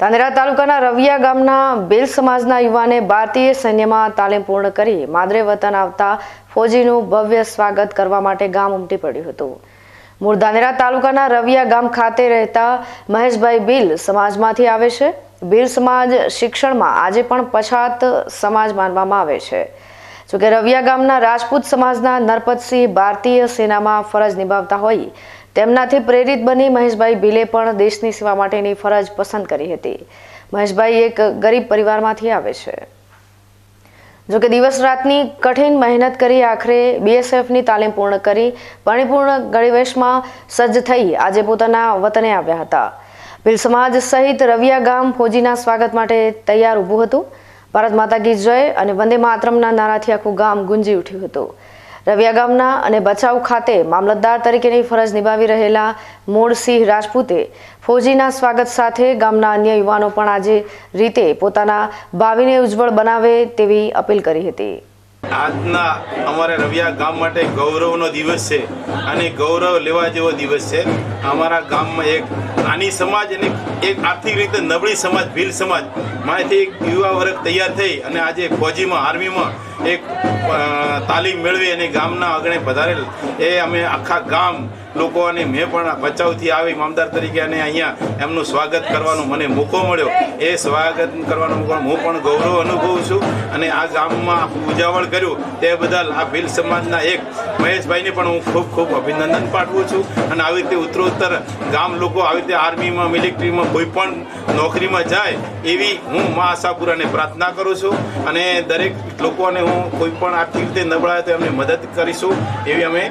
તાંદરા તાલુકાના રવિયા ગામના બેલ સમાજના યુવાને ભારતીય સૈન્યમાં તાલીમ પૂર્ણ કરી માદરે વતન આવતા ફૌજીનું ભવ્ય સ્વાગત કરવા માટે ગામ ઉમટી પડ્યું હતું. મૂળ ધાનેરા તાલુકાના રવિયા ગામ ખાતે રહેતા મહેશભાઈ બિલ સમાજમાંથી આવે છે. બિલ સમાજ શિક્ષણમાં આજે પણ પછાત સમાજ માનવામાં આવે છે. જોકે રવિયા ગામના રાજપૂત સમાજના નરપતસિંહ ભારતીય સેનામાં ફરજ નિભાવતા હોય તેમનાથી પ્રેરિત બની મહેશભાઈ ભીલે પણ દેશની સેવા માટેની ફરજ પસંદ કરી હતી. મહેશભાઈ એક ગરીબ પરિવારમાંથી આવે છે. જોકે દિવસ રાતની કઠિન મહેનત કરી આખરે બીએસએફની તાલીમ પૂર્ણ કરી, પરિપૂર્ણ ગણવેશમાં સજ્જ થઈ આજે પોતાના વતને આવ્યા હતા. ભીલ સમાજ સહિત રવિયા ગામ ફોજીના સ્વાગત માટે તૈયાર ઊભું હતું. ભારત માતા કી જય અને વંદે માતરમના નારાથી આખું ગામ ગુંજી ઉઠ્યું હતું. રવિયા ગામના અને બચાવ ખાતે મામલતદાર તરીકેની ફરજ નિભાવી રહેલા મૂળસિંહ રાજપૂતે ફૌજીના સ્વાગત સાથે ગામના અન્ય યુવાનો પણ આજે રીતે પોતાના ભાવિને ઉજ્જવળ બનાવે તેવી અપીલ કરી હતી. આજના અમારા રવિયા ગામ માટે ગૌરવનો દિવસ છે અને ગૌરવ લેવા જેવો દિવસ છે. અમારા ગામમાં એક નાની સમાજ અને એક આર્થિક રીતે નબળી સમાજ, ભીલ સમાજમાંથી એક યુવા વર્ગ તૈયાર થઈ અને આજે ફોજીમાં, આર્મીમાં એક તાલીમ મેળવી અને ગામના આગળ પધારેલ. એ અમે આખા ગામ લોકો અને મેં પણ ભચાઉથી આવી મામદાર તરીકે અને અહીંયા એમનું સ્વાગત કરવાનો મને મોકો મળ્યો. એ સ્વાગત કરવાનો હું પણ ગૌરવ અનુભવું છું અને આ ગામમાં ઉજાવળ કર્યું. તે બદલ આ ભીલ સમાજના એક મહેશભાઈને પણ હું ખૂબ ખૂબ અભિનંદન પાઠવું છું અને આવી રીતે ઉત્તરોત્તર ગામ લોકો આવી રીતે આર્મીમાં, મિલિટરીમાં કોઈ પણ નોકરીમાં જાય એવી હું મા આશાપુરાને પ્રાર્થના કરું છું અને દરેક લોકોને હું કોઈ પણ આર્થિક રીતે નબળા હોય તો એમને મદદ કરીશું એવી અમે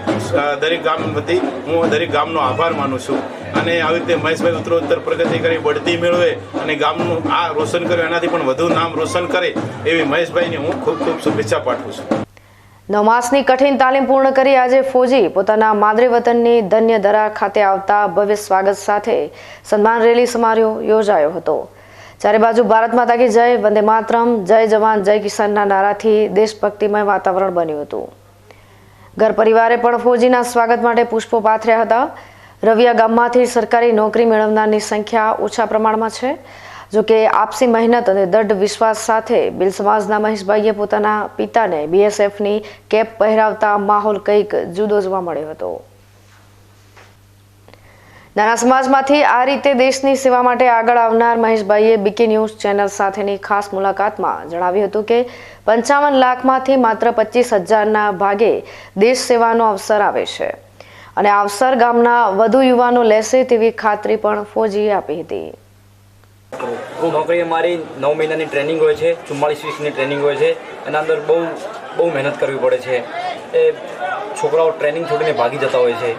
દરેક ગામ વતી હું દરેક ગામનો આભાર માનું છું. અને આવી રીતે મહેશભાઈ ઉત્તરોત્તર પ્રગતિ કરી, બઢતી મેળવે અને ગામનું આ રોશન કરે, એનાથી પણ વધુ નામ રોશન કરે એવી મહેશભાઈને હું ખૂબ ખૂબ શુભેચ્છા પાઠવું છું. નવ માસની કઠિન તાલીમ પૂર્ણ કરી આજે ફોજી પોતાના માદરે વતનની ધન્ય દરા ખાતે આવતા ભવ્ય સ્વાગત સાથે સન્માન રેલી સમારોહ યોજાયો હતો. ચારે બાજુ ભારત માતા કી જય, વંદે માતરમ, જય જવાન, જય કિસાનના નારાથી દેશભક્તિમય વાતાવરણ બન્યું હતું. ઘર પરિવારે પણ ફૌજીના સ્વાગત માટે પુષ્પો પાથર્યા હતા. રવિયા ગામમાંથી સરકારી નોકરી મેળવનારની સંખ્યા ઓછા પ્રમાણમાં છે. જો કે આપસી મહેનત અને દૃઢ વિશ્વાસ સાથે બિલ સમાજના મહેશભાઈએ પોતાના પિતાને બીએસએફની કેપ પહેરાવતા માહોલ કંઈક જુદો જોવા મળ્યો હતો. નાના સમાજમાંથી આ રીતે દેશની સેવા માટે આગળ આવનાર મહેશભાઈએ બીકે ન્યૂઝ ચેનલ સાથેની ખાસ મુલાકાતમાં જણાવ્યું હતું કે પંચાવન લાખમાંથી માત્ર પચીસ હજારના ભાગે દેશ સેવાનો અવસર આવે છે અને અવસર ગામના વધુ યુવાનો લેશે તેવી ખાતરી પણ ફોજીએ આપી હતી. નોકરી મારી નવ મહિનાની ટ્રેનિંગ હોય છે, ચુમ્માળીસ વીસની ટ્રેનિંગ હોય છે, એના અંદર બહુ બહુ મહેનત કરવી પડે છે. એ છોકરાઓ ટ્રેનિંગ છોડીને ભાગી જતા હોય છે.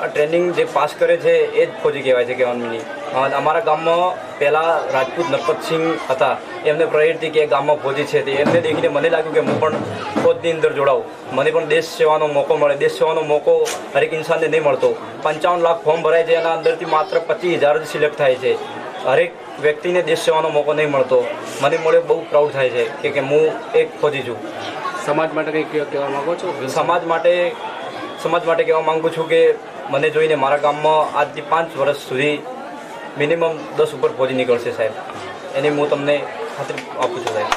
આ ટ્રેનિંગ જે પાસ કરે છે, એ જ ફોજી કહેવાય છે, કહેવાનું અમારા ગામમાં પહેલાં રાજપૂત નરપતસિંહ હતા. એમને પ્રેરિત કે ગામમાં ફોજી છે તે. એમને દેખીને મને લાગ્યું કે હું પણ ફોજની અંદર જોડાઉં મને પણ દેશ સેવાનો મોકો મળે. દેશ સેવાનો મોકો હરેક ઇન્સાનને નહીં મળતો. પંચાવન લાખ ફોર્મ ભરાય છે, એના અંદરથી માત્ર પચીસ હજાર જ સિલેક્ટ થાય છે. હરેક વ્યક્તિને દેશ સેવાનો મોકો નહીં મળતો. મને મળે બહુ પ્રાઉડ થાય છે કે કે હું એક ફોજી છું. સમાજ માટે કંઈ કહેવા માગો માંગો છો? સમાજ માટે સમાજ માટે કહેવા માગું છું કે મને જોઈને મારા ગામમાં આજથી પાંચ વર્ષ સુધી મિનિમમ દસ ઉપર ફોજી નીકળશે સાહેબ. એની હું તમને ખાતરી આપું છું સાહેબ.